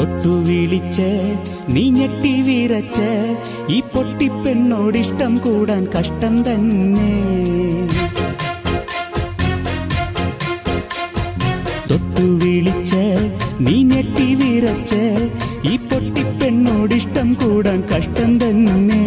തൊട്ടു വിളിച്ച് നീ ഞെട്ടി വിറച്ച് ഈ പൊട്ടിപ്പെണ്ണോടിഷ്ടം കൂടാൻ കഷ്ടം തന്നെ. തൊട്ടു വിളിച്ച് നീ ഞെട്ടി വിറച്ച് ഈ പൊട്ടിപ്പെണ്ണോടിഷ്ടം കൂടാൻ കഷ്ടം തന്നെ.